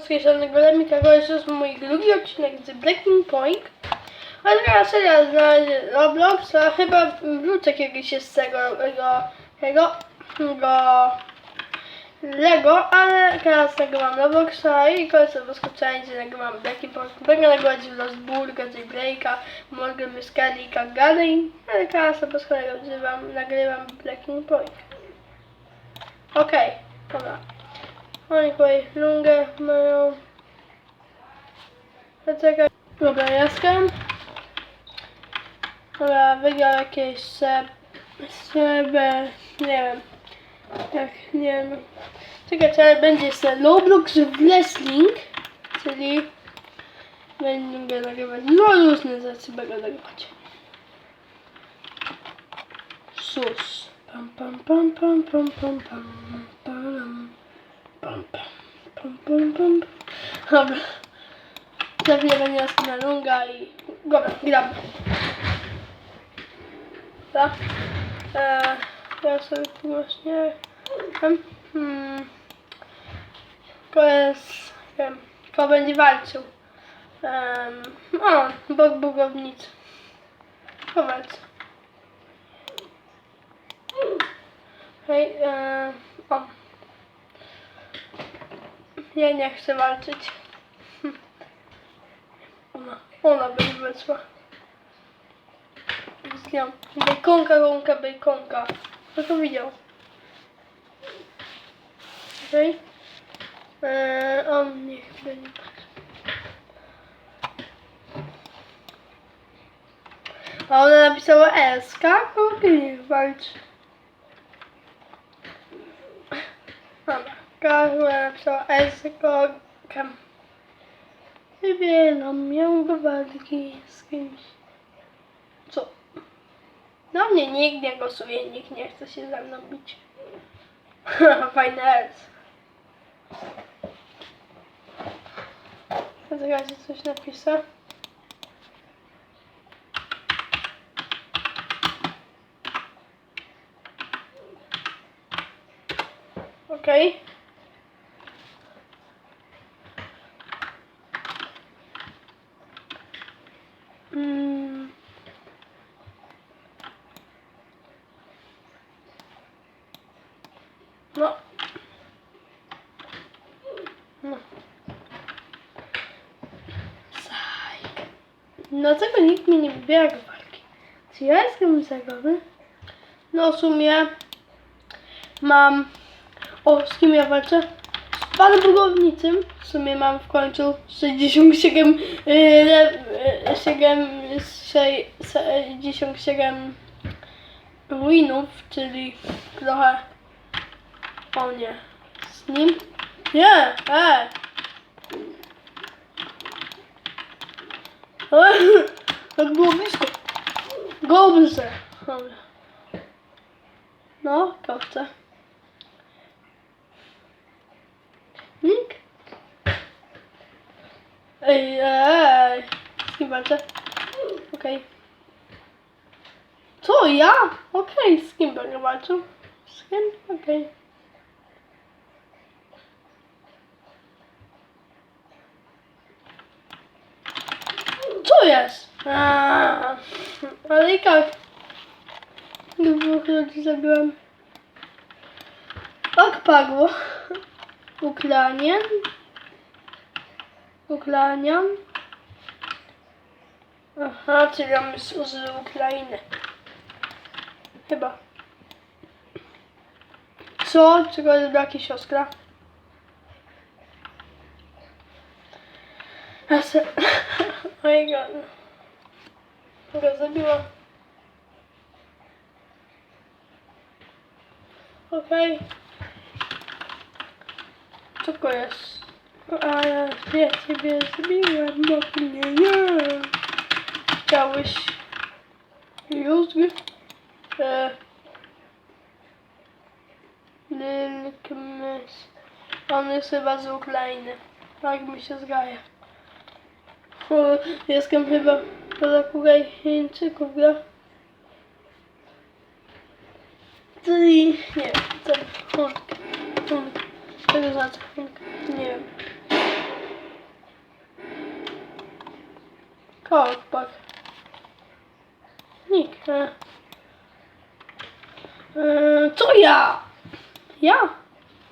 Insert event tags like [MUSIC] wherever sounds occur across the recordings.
Skreślonego Lemika, to jest mój drugi odcinek z Breaking Point. A druga seria z Roblox, a chyba wrócę kiedyś z tego, tego, tego, tego Lego, ale teraz nagrywam Robloxa i kończę wyskoczenie, gdzie nagrywam Breaking Point. Będę nagrywać w Lostburga, Jaybreaka, Morgan Mystery i dalej, ale teraz prostu nagrywam, nagrywam Breaking Point. Okej, dobra. Oni tutaj lungę mają. Poczekaj. Dobra, jestem. Dobra, wygrał jakieś se... sebe... nie wiem. Jak, nie wiem. Czekajcie, ale będzie se Roblox Wrestling, czyli będę nagrywać no różne rzeczy będę nagrywać. Sus. Pam pam pam pam pam pam pam Pum, pum, pum. Dobra. Zabieramy nas na lunga i... Dobra, gramy. Dobra. Eee, ja sobie tu właśnie... Hmm. hmm. To jest... Wiem. Kto będzie walczył. Um, o, Bóg Bogownic. Powiedz. Hej, e, o. Ja nie chcę walczyć. Ona, ona będzie walczyła. Zginął. Bejkonka, gonka, bejkonka. Kto to widział? Okej. Eee, on niech będzie. A ona napisała SK? Okej, niech walczy. Dobra, Karła napisała SK. Wybieram do walki z kimś. Co? Na mnie nikt nie głosuje, nikt nie chce się ze mną bić. [LAUGHS] Fajny else. Zaraz coś napisał. Okej. Mm. No. No. Zaj. Dlaczego nikt mnie nie wybiera do walki? Czy ja jestem zagrożony? No w sumie mam... O, z kim ja walczę? Z panem budowniczym. W sumie mam w końcu 67... Yy, le- yy, 7, 67 ruinów, czyli trochę... O nie. Z nim? Nie! E! [LAUGHS] Tak było blisko. Dobrze. Dobra. No, to chcę. Nik? Ej, ej. Z walczę? Okej. Co, ja? Okej, z kim będę walczył? Z kim? Okej. Co jest? Ale i tak. Dwóch ludzi zabiłem. Ok, padło. Uklaniam. Uklaniam. Aha, czyli jest z Ukrainy. Chyba. Co? Czego jest braki siostra? Ja se... [LAUGHS] God. Go zabiła. Okej. Co to jest? A ja, ciebie zabiłem, bo ty mnie nie. Chciałeś już e, Lilkmys. On jest chyba z Ukrainy. Tak mi się zgaje. O, Jestem chyba poza Ukraińczyków, gra. Czyli, nie Hulk, Hulk, za? Nie wiem. Kokpak. Nikt. Yy, co ja? Ja?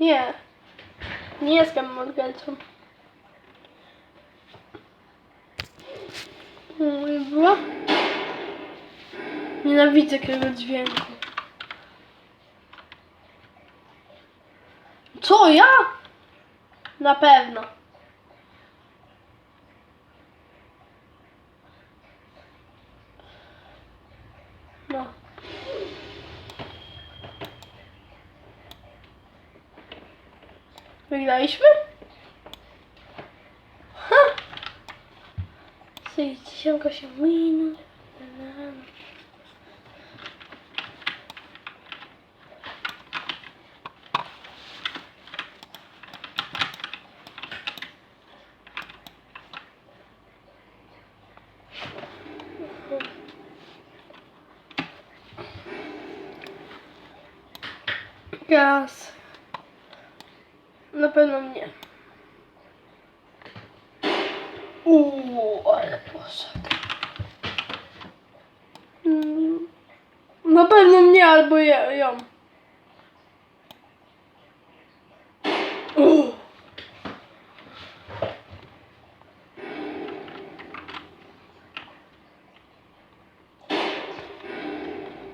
Nie. Nie jestem mordercą. Nienawidzę tego dźwięku. Co ja? Na pewno. No. Wygraliśmy? Ha! 68 minut. Gaz. Na pewno mnie. Uuu, ale. Mm, Na pewno mnie albo je, ją. Uuu.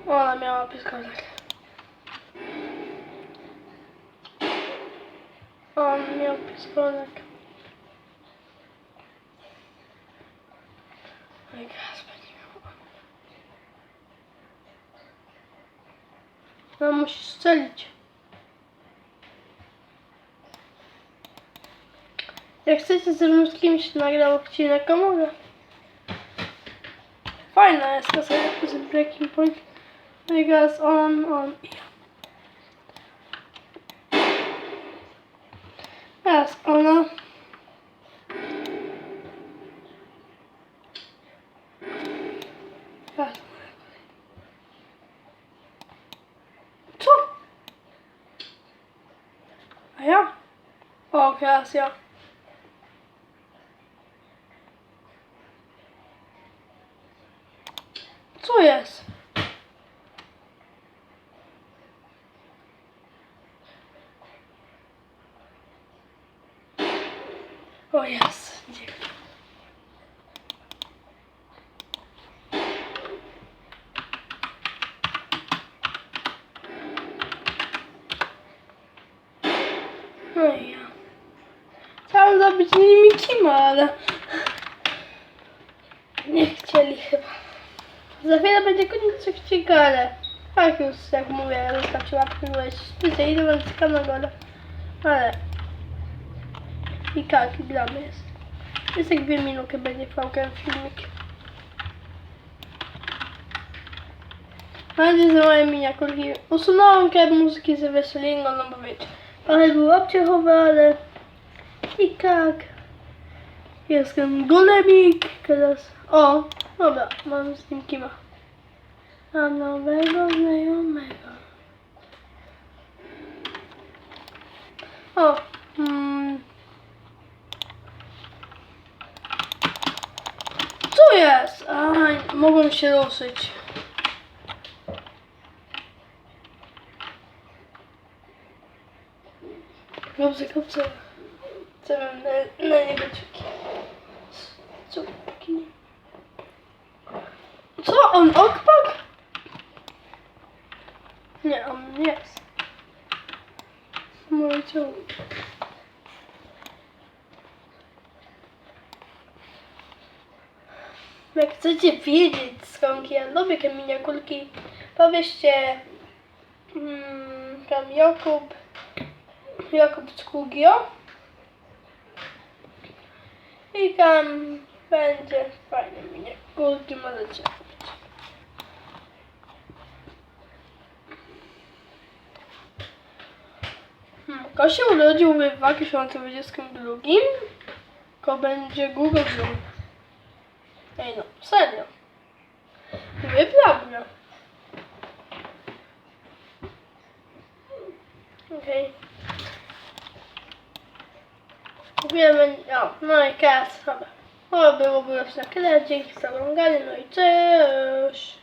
Ona miała. On miał pistolet. Oj, gaz będzie miał. No musisz strzelić. Jak chcecie, z kimś nagrał odcinek, to mogę. Fajna jest ta seria z Breaking Point. No i gaz on, on i ja. Teraz ona. Teraz. Co? A ja? O, teraz ja. Co jest? O jest. Dzięki. No i ja. Chciałam zabić nimi Kima, ale nie chcieli chyba. Za chwilę będzie koniec odcinka, ale tak już jak mówię, zostawcie łapkę, byłeś specjalnie do kanał gole. Ale i tak, i gramy jest. Jest jak dwie minuty będzie całkiem filmik. Mam nadzieję, że moje miniaturki usunąłem kep muzyki z Wrestlingu, no bo wiecie. Ale było obciechowe, ale i tak. Jestem golemik teraz. O, dobra, mam z nim kima. Mam nowego znajomego. O, mm. Co jest? Aj, mogłem się ruszyć. Dobrze, dobrze. Mam na, na niego czuki? Czuki. Co? On okpak? Nie, on nie jest. Moje ciało. Jak chcecie wiedzieć skąd ja lubię te miniaturki, powiedzcie mm, tam Jakub Jakub Skugio i tam będzie fajne miniaturki, możecie kupić. Hmm, Ko się urodził w 2022, ko będzie Google Zoom. Ej no, serio. Wyprawia. Okej. Wiemy, no, no i teraz chyba. O, byłoby już na tyle. Dzięki za oglądanie, no i cześć!